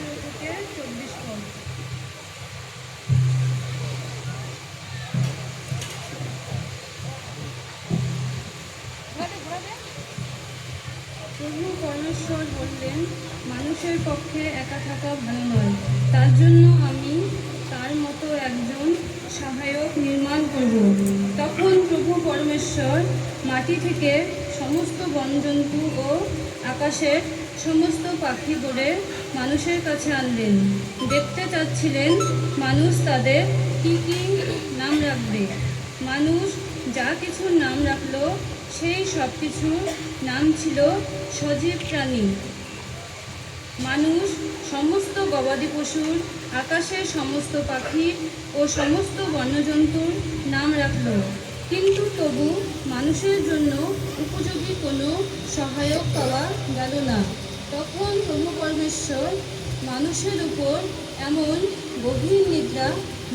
ষোলো থেকে চব্বিশ ফোন প্রভু পরমেশ্বর বললেন, মানুষের পক্ষে একা থাকা ভালো নয়। তার জন্য আমি তার মতো একজন সহায়ক নির্মাণ করব। তখন প্রভু পরমেশ্বর মাটি থেকে সমস্ত বনজন্তু ও আকাশের সমস্ত পাখি গড়ে মানুষের কাছে আনলেন দেখতে চাচ্ছিলেন মানুষ তাদের কি কি নাম রাখবে। মানুষ যা কিছুর নাম রাখল, সেই সব কিছুর নাম ছিল সজীব প্রাণী। মানুষ সমস্ত গবাদি পশুর, আকাশের সমস্ত পাখি ও সমস্ত বন্যজন্তুর নাম রাখল। কিন্তু তবু মানুষের জন্য উপযোগী কোনো সহায়ক পাওয়া গেল না তখন প্রভু পরমেশ্বর মানুষের উপর এমন গভীর নিদ্রা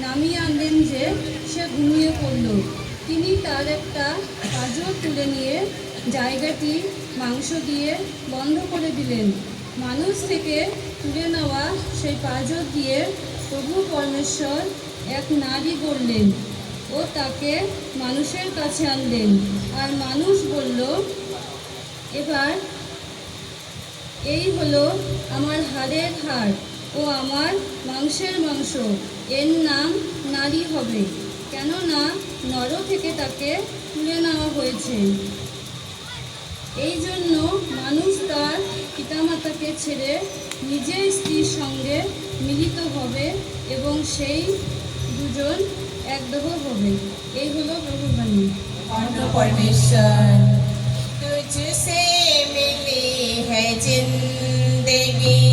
নামিয়ে আনলেন যে সে ঘুমিয়ে পড়ল। তিনি তার একটা পাঁজর তুলে নিয়ে জায়গাটি মাংস দিয়ে বন্ধ করে দিলেন। মানুষ থেকে তুলে নেওয়া সেই পাঁজর দিয়ে প্রভু পরমেশ্বর এক নারী গড়লেন ও তাকে মানুষের কাছে আনলেন। আর মানুষ বলল, এবার এই হলো আমার হাড়ের হাড় ও আমার মাংসের মাংস। এর নাম নারী হবে। কেননা নর থেকে তাকে তুলে নেওয়া হয়েছে। এই জন্য মানুষ তার পিতামাতাকে ছেড়ে নিজের স্ত্রীর সঙ্গে মিলিত হবে এবং সেই দুজন একদেহ হবে। এই হলো প্রভুবাণী পরমেশ্বর